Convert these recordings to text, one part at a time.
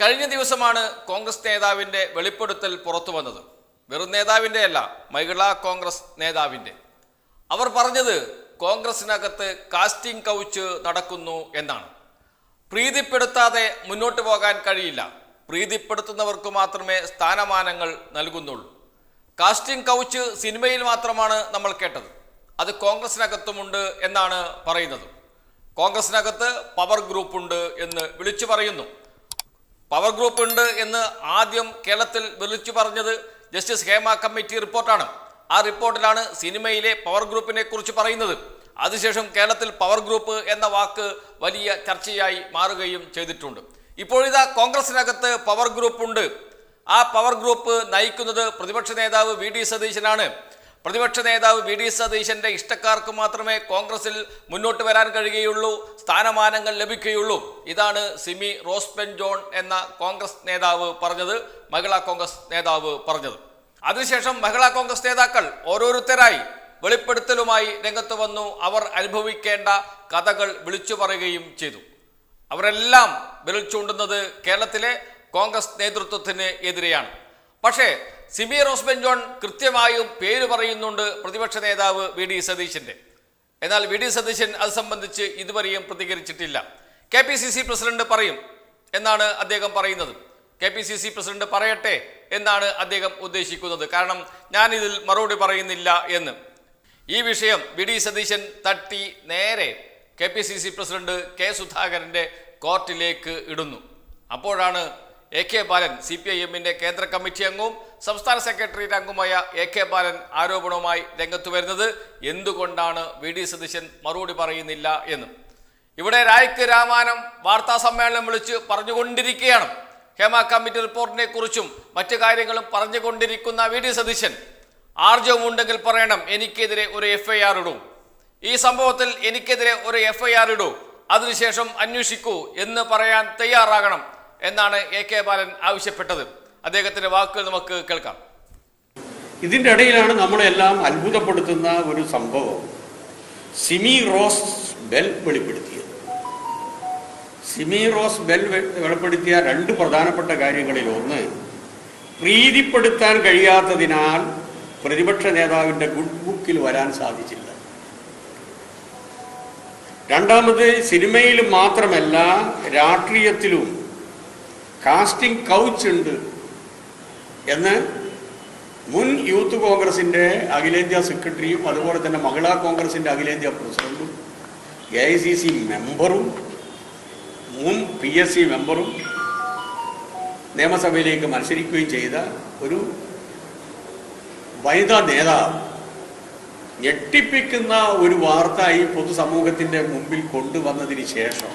കഴിഞ്ഞ ദിവസമാണ് കോൺഗ്രസ് നേതാവിന്റെ വെളിപ്പെടുത്തൽ പുറത്തു വന്നത്. വെറും നേതാവിന്റെ അല്ല മഹിളാ കോൺഗ്രസ് നേതാവിന്റെ അവർ പറഞ്ഞത് കോൺഗ്രസിനകത്ത് കാസ്റ്റിംഗ് കൗച്ച് നടക്കുന്നു എന്നാണ്. പ്രീതിപ്പെടുത്താതെ മുന്നോട്ട് പോകാൻ കഴിയില്ല. പ്രീതിപ്പെടുത്തുന്നവർക്ക് മാത്രമേ സ്ഥാനമാനങ്ങൾ നൽകുന്നുള്ളൂ. കാസ്റ്റിംഗ് കൗച്ച് സിനിമയിൽ മാത്രമാണ് നമ്മൾ കേട്ടത്. അത് കോൺഗ്രസിനകത്തുമുണ്ട് എന്നാണ് പറയുന്നത്. കോൺഗ്രസിനകത്ത് പവർ ഗ്രൂപ്പ് ഉണ്ട് എന്ന് വിളിച്ചു പറയുന്നു. പവർ ഗ്രൂപ്പ് ഉണ്ട് എന്ന് ആദ്യം കേരളത്തിൽ വിളിച്ചു പറഞ്ഞത് ജസ്റ്റിസ് ഹേമ കമ്മിറ്റി റിപ്പോർട്ടാണ്. ആ റിപ്പോർട്ടിലാണ് സിനിമയിലെ പവർ ഗ്രൂപ്പിനെ കുറിച്ച് പറയുന്നത്. അതിനുശേഷം കേരളത്തിൽ പവർ ഗ്രൂപ്പ് എന്ന വാക്ക് വലിയ ചർച്ചയായി മാറുകയും ചെയ്തിട്ടുണ്ട്. ഇപ്പോഴിതാ കോൺഗ്രസിനകത്ത് പവർ ഗ്രൂപ്പ് ഉണ്ട്. ആ പവർ ഗ്രൂപ്പ് നയിക്കുന്നത് പ്രതിപക്ഷ നേതാവ് വി ഡി സതീശനാണ്. പ്രതിപക്ഷ നേതാവ് വി ഡി സതീശന്റെ ഇഷ്ടക്കാർക്ക് മാത്രമേ കോൺഗ്രസിൽ മുന്നോട്ട് വരാൻ കഴിയുകയുള്ളൂ സ്ഥാനമാനങ്ങൾ ലഭിക്കുകയുള്ളൂ. ഇതാണ് സിമി റോസ്പെൻ ജോൺ എന്ന കോൺഗ്രസ് നേതാവ് പറഞ്ഞത് മഹിളാ കോൺഗ്രസ് നേതാവ് പറഞ്ഞത്. അതിനുശേഷം മഹിളാ കോൺഗ്രസ് നേതാക്കൾ ഓരോരുത്തരായി വെളിപ്പെടുത്തലുമായി രംഗത്ത് വന്നു. അവർ അനുഭവിക്കേണ്ട കഥകൾ വിളിച്ചു പറയുകയും ചെയ്തു. അവരെല്ലാം വിളിച്ചുണ്ടുന്നത് ചൂണ്ടുന്നത് കേരളത്തിലെ കോൺഗ്രസ് നേതൃത്വത്തിന് എതിരെയാണ്. പക്ഷേ സിമി റോസ്ബൻ ജോൺ കൃത്യമായും പേര് പറയുന്നുണ്ട് പ്രതിപക്ഷ നേതാവ് വി ഡി സതീശന്റെ. എന്നാൽ വി ഡി സതീശൻ അത് സംബന്ധിച്ച് ഇതുവരെയും പ്രതികരിച്ചിട്ടില്ല. K P C C president പറയും എന്നാണ് അദ്ദേഹം പറയുന്നത്. K P C C president പറയട്ടെ എന്നാണ് അദ്ദേഹം ഉദ്ദേശിക്കുന്നത്. കാരണം ഞാൻ ഇതിൽ മറുപടി പറയുന്നില്ല എന്ന്. ഈ വിഷയം വി ഡി സതീശൻ തട്ടി നേരെ K P C C president K സുധാകരന്റെ കോർട്ടിലേക്ക് ഇടുന്നു. അപ്പോഴാണ് A K Balan C P I എമ്മിന്റെ കേന്ദ്ര കമ്മിറ്റി അംഗവും സംസ്ഥാന സെക്രട്ടേറിയറ്റ് അംഗമായ എ കെ ബാലൻ ആരോപണവുമായി രംഗത്തു വരുന്നത് എന്തുകൊണ്ടാണ് വി ഡി സതീശൻ മറുപടി പറയുന്നില്ല എന്ന്. ഇവിടെ രായ്ക്ക് രാമാനം വാർത്താ സമ്മേളനം വിളിച്ച് പറഞ്ഞുകൊണ്ടിരിക്കുകയാണ്. ഹേമ കമ്മിറ്റി റിപ്പോർട്ടിനെ കുറിച്ചും മറ്റു കാര്യങ്ങളും പറഞ്ഞുകൊണ്ടിരിക്കുന്ന വി ഡി സതീശൻ ആർജവമുണ്ടെങ്കിൽ പറയണം എനിക്കെതിരെ ഒരു എഫ് ഐ ആർ ഇടൂ. ഈ സംഭവത്തിൽ എനിക്കെതിരെ ഒരു എഫ് ഐ ആർ ഇടൂ. അതിനുശേഷം അന്വേഷിക്കൂ എന്ന് പറയാൻ തയ്യാറാകണം. എന്നാണ് എ കെ ബാലൻ ആവശ്യപ്പെട്ടത്. അദ്ദേഹത്തിന്റെ വാക്കുകൾ നമുക്ക് കേൾക്കാം. ഇതിന്റെ ഇടയിലാണ് നമ്മളെല്ലാം അത്ഭുതപ്പെടുത്തുന്ന ഒരു സംഭവം. സിമി റോസ് ബെൽ വെളിപ്പെടുത്തിയത്. സിമി റോസ് ബെൽ വെളിപ്പെടുത്തിയ രണ്ട് പ്രധാനപ്പെട്ട കാര്യങ്ങളിൽ ഒന്ന് പ്രീതിപ്പെടുത്താൻ കഴിയാത്തതിനാൽ പ്രതിപക്ഷ നേതാവിന്റെ ഗുഡ് ബുക്കിൽ വരാൻ സാധിച്ചില്ല. രണ്ടാമത് സിനിമയിൽ മാത്രമല്ല രാഷ്ട്രീയത്തിലും കാസ്റ്റിംഗ് കൗച്ച് ഉണ്ട് എന്ന് മുൻ യൂത്ത് കോൺഗ്രസിന്റെ അഖിലേന്ത്യാ സെക്രട്ടറിയും അതുപോലെ തന്നെ മഹിളാ കോൺഗ്രസിന്റെ അഖിലേന്ത്യാ പ്രസിഡന്റും എ ഐ സി സി മെമ്പറും മുൻ പി എസ് സി മെമ്പറും നിയമസഭയിലേക്ക് മത്സരിക്കുകയും ചെയ്ത ഒരു വനിതാ നേതാവ് ഞെട്ടിപ്പിക്കുന്ന ഒരു വാർത്ത ഈ പൊതുസമൂഹത്തിന്റെ മുമ്പിൽ കൊണ്ടുവന്നതിന് ശേഷം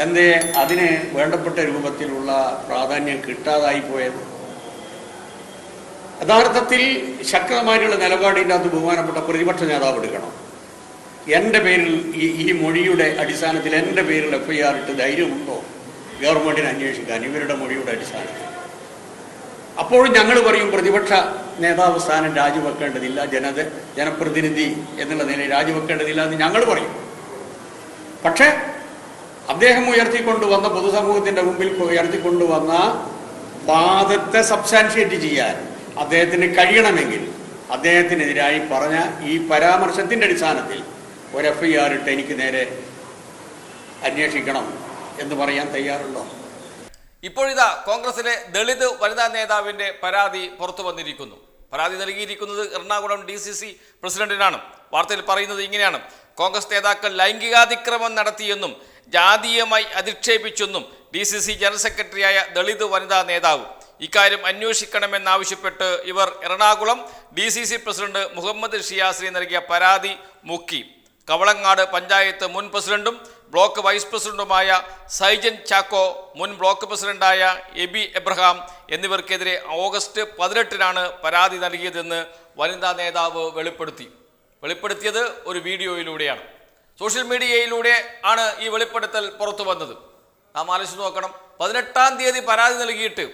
എന്തേ അതിന് വേണ്ടപ്പെട്ട രൂപത്തിലുള്ള പ്രാധാന്യം കിട്ടാതായി പോയത്? യഥാർത്ഥത്തിൽ ശക്തമായിട്ടുള്ള നിലപാടിന്റെ അത് ബഹുമാനപ്പെട്ട പ്രതിപക്ഷ നേതാവ് എടുക്കണം. എന്റെ പേരിൽ ഈ ഈ മൊഴിയുടെ അടിസ്ഥാനത്തിൽ എന്റെ പേരിൽ എഫ് ഐ ആർ ഇട്ട് ധൈര്യമുണ്ടോ? ഗവൺമെന്റിനെ അന്വേഷിക്കാൻ ഇവരുടെ മൊഴിയുടെ അടിസ്ഥാനത്തിൽ. അപ്പോഴും ഞങ്ങൾ പറയും പ്രതിപക്ഷ നേതാവ് സ്ഥാനം രാജിവെക്കേണ്ടതില്ല ജനത ജനപ്രതിനിധി എന്നുള്ള നിലയിൽ രാജിവെക്കേണ്ടതില്ല എന്ന് ഞങ്ങൾ പറയും. പക്ഷേ അദ്ദേഹം ഉയർത്തിക്കൊണ്ടുവന്ന പൊതുസമൂഹത്തിന്റെ മുമ്പിൽ ഉയർത്തിക്കൊണ്ടുവന്ന വാദത്തെ സബ്സ്റ്റാൻഷിയേറ്റ് ചെയ്യാൻ അദ്ദേഹത്തിന് കഴിയണമെങ്കിൽ അദ്ദേഹത്തിനെതിരായി പറഞ്ഞ ഈ പരാമർശത്തിന്റെ അടിസ്ഥാനത്തിൽ ഒരു എഫ് ഐ ആർ ഇട്ട് എനിക്ക് നേരെ അന്വേഷിക്കണം എന്ന് പറയാൻ തയ്യാറുണ്ടോ? ഇപ്പോഴിതാ കോൺഗ്രസിലെ ദളിത് വനിതാ നേതാവിന്റെ പരാതി പുറത്തു വന്നിരിക്കുന്നു. പരാതി നൽകിയിരിക്കുന്നത് എറണാകുളം ഡി സി സി പ്രസിഡന്റിനാണ്. വാർത്തയിൽ പറയുന്നത് ഇങ്ങനെയാണ്. കോൺഗ്രസ് നേതാക്കൾ ലൈംഗികാതിക്രമം നടത്തിയെന്നും ജാതീയമായി അധിക്ഷേപിച്ചെന്നും ഡി സി സി ജനറൽ സെക്രട്ടറിയായ ദളിത് വനിതാ നേതാവ്. ഇക്കാര്യം അന്വേഷിക്കണമെന്നാവശ്യപ്പെട്ട് ഇവർ Ernakulam D C C president Muhammad ഷിയാസിനെ നൽകിയ പരാതി മുക്കി. കവളങ്ങാട് പഞ്ചായത്ത് മുൻ പ്രസിഡന്റും ബ്ലോക്ക് വൈസ് പ്രസിഡന്റുമായ സൈജൻ ചാക്കോ മുൻ ബ്ലോക്ക് പ്രസിഡന്റായ എബി എബ്രഹാം എന്നിവർക്കെതിരെ ഓഗസ്റ്റ് പതിനെട്ടിനാണ് പരാതി നൽകിയതെന്ന് വനിതാ നേതാവ് വെളിപ്പെടുത്തി. വെളിപ്പെടുത്തിയത് ഒരു വീഡിയോയിലൂടെയാണ്. സോഷ്യൽ മീഡിയയിലൂടെ ആണ് ഈ വെളിപ്പെടുത്തൽ പുറത്തു വന്നത്. നാം ആലോചിച്ച് നോക്കണം. പതിനെട്ടാം തീയതി പരാതി നൽകിയിട്ട്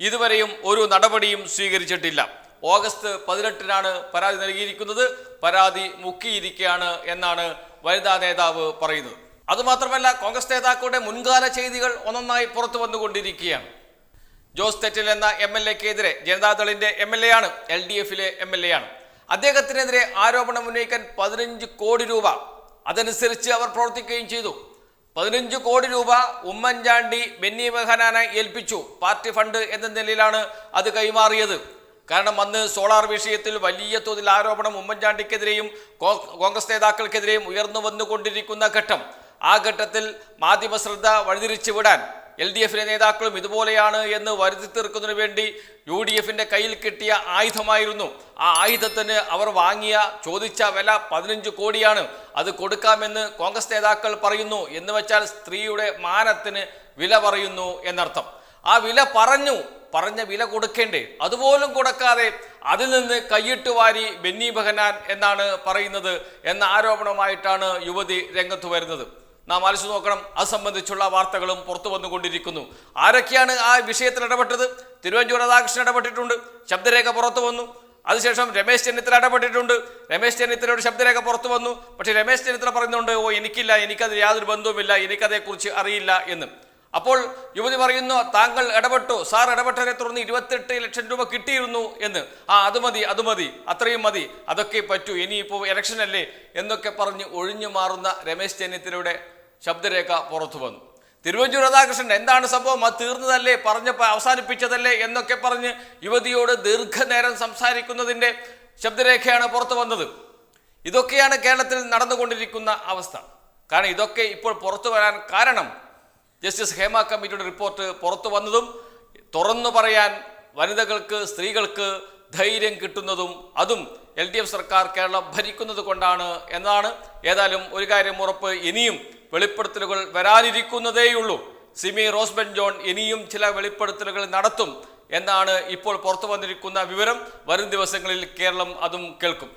ഇതുവരെയും ഒരു നടപടിയും സ്വീകരിച്ചിട്ടില്ല. ഓഗസ്റ്റ് പതിനെട്ടിനാണ് പരാതി നൽകിയിരിക്കുന്നത്. പരാതി മുക്കിയിരിക്കുകയാണ് എന്നാണ് വനിതാ നേതാവ് പറയുന്നത്. അതുമാത്രമല്ല കോൺഗ്രസ് നേതാക്കളുടെ മുൻകാല ചെയ്തികൾ ഒന്നൊന്നായി പുറത്തു വന്നുകൊണ്ടിരിക്കുകയാണ്. ജോസ് തെറ്റിൽ എന്ന എം എൽ എക്കെതിരെ ജനതാദളിന്റെ എം എൽ എ ആണ് എൽ ഡി എഫിലെ എം എൽ എ ആണ്. അദ്ദേഹത്തിനെതിരെ ആരോപണം ഉന്നയിക്കാൻ പതിനഞ്ച് കോടി രൂപ അതനുസരിച്ച് അവർ പ്രവർത്തിക്കുകയും ചെയ്തു. പതിനഞ്ച് കോടി രൂപ ഉമ്മൻചാണ്ടി ബെന്നി ബെഹനാനെ ഏൽപ്പിച്ചു പാർട്ടി ഫണ്ട് എന്ന നിലയിലാണ് അത് കൈമാറിയത്. കാരണം അന്ന് സോളാർ വിഷയത്തിൽ വലിയ തോതിൽ ആരോപണം ഉമ്മൻചാണ്ടിക്കെതിരെയും കോൺഗ്രസ് നേതാക്കൾക്കെതിരെയും ഉയർന്നു വന്നുകൊണ്ടിരിക്കുന്ന ഘട്ടം. ആ ഘട്ടത്തിൽ മാധ്യമ ശ്രദ്ധ വഴിതിരിച്ചു വിടാൻ എൽ ഡി എഫിലെ നേതാക്കളും ഇതുപോലെയാണ് എന്ന് വരുത്തി തീർക്കുന്നതിന് വേണ്ടി യു ഡി എഫിന്റെ കയ്യിൽ കിട്ടിയ ആയുധമായിരുന്നു. ആ ആയുധത്തിന് അവർ വാങ്ങിയ ചോദിച്ച വില പതിനഞ്ച് കോടിയാണ്. അത് കൊടുക്കാമെന്ന് കോൺഗ്രസ് നേതാക്കൾ പറയുന്നു. എന്ന് വെച്ചാൽ സ്ത്രീയുടെ മാനത്തിന് വില പറയുന്നു എന്നർത്ഥം. ആ വില പറഞ്ഞു. പറഞ്ഞ വില കൊടുക്കേണ്ടേ. അതുപോലും കൊടുക്കാതെ അതിൽ നിന്ന് കൈയിട്ട് വാരി ബെന്നി ബഹനാൻ എന്നാണ് പറയുന്നത് എന്ന ആരോപണമായിട്ടാണ് യുവതി രംഗത്ത് വരുന്നത്. നാം ആലോചിച്ച് നോക്കണം. അത് സംബന്ധിച്ചുള്ള വാർത്തകളും പുറത്തു വന്നുകൊണ്ടിരിക്കുന്നു. ആരൊക്കെയാണ് ആ വിഷയത്തിൽ ഇടപെട്ടത്? തിരുവഞ്ചൂർ രാധാകൃഷ്ണൻ ഇടപെട്ടിട്ടുണ്ട്. ശബ്ദരേഖ പുറത്തു വന്നു. അതിനുശേഷം രമേശ് ചെന്നിത്തല ഇടപെട്ടിട്ടുണ്ട്. രമേശ് ചെന്നിത്തലയുടെ ശബ്ദരേഖ പുറത്തു വന്നു. പക്ഷേ രമേശ് ചെന്നിത്തല പറയുന്നുണ്ട് ഓ എനിക്കില്ല എനിക്കത് യാതൊരു ബന്ധവുമില്ല എനിക്കതേക്കുറിച്ച് അറിയില്ല എന്ന്. അപ്പോൾ യുവതി പറയുന്നു താങ്കൾ ഇടപെട്ടു. സാർ ഇടപെട്ടതിനെ തുടർന്ന് ഇരുപത്തെട്ട് ലക്ഷം രൂപ കിട്ടിയിരുന്നു എന്ന്. ആ അത് മതി അത് മതി. അത്രയും മതി. അതൊക്കെ പറ്റൂ. ഇനിയിപ്പോൾ ഇലക്ഷൻ അല്ലേ എന്നൊക്കെ പറഞ്ഞ് ഒഴിഞ്ഞു മാറുന്ന രമേശ് ചെന്നിത്തലയുടെ ശബ്ദരേഖ പുറത്തു വന്നു. തിരുവഞ്ചൂർ രാധാകൃഷ്ണൻ എന്താണ് സംഭവം? അത് തീർന്നതല്ലേ? പറഞ്ഞപ്പോൾ അവസാനിപ്പിച്ചതല്ലേ? എന്നൊക്കെ പറഞ്ഞ് യുവതിയോട് ദീർഘനേരം സംസാരിക്കുന്നതിന്റെ ശബ്ദരേഖയാണ് പുറത്തു വന്നത്. ഇതൊക്കെയാണ് കേരളത്തിൽ നടന്നുകൊണ്ടിരിക്കുന്ന അവസ്ഥ. കാരണം ഇതൊക്കെ ഇപ്പോൾ പുറത്തു വരാൻ കാരണം ജസ്റ്റിസ് ഹേമ കമ്മിറ്റിയുടെ റിപ്പോർട്ട് പുറത്തു വന്നതും തുറന്നു പറയാൻ വനിതകൾക്ക് സ്ത്രീകൾക്ക് ധൈര്യം കിട്ടുന്നതും അതും എൽ ഡി എഫ് സർക്കാർ കേരളം ഭരിക്കുന്നത് കൊണ്ടാണ് എന്നാണ് ഏതായാലും ഒരു കാര്യം ഉറപ്പ് ഇനിയും വെളിപ്പെടുത്തലുകൾ വരാനിരിക്കുന്നതേയുള്ളൂ. സിമി റോസ്ബൻ ജോൺ ഇനിയും ചില വെളിപ്പെടുത്തലുകൾ നടത്തും എന്നാണ് ഇപ്പോൾ പുറത്തു വന്നിരിക്കുന്ന വിവരം. വരും ദിവസങ്ങളിൽ കേരളം അതും കേൾക്കും.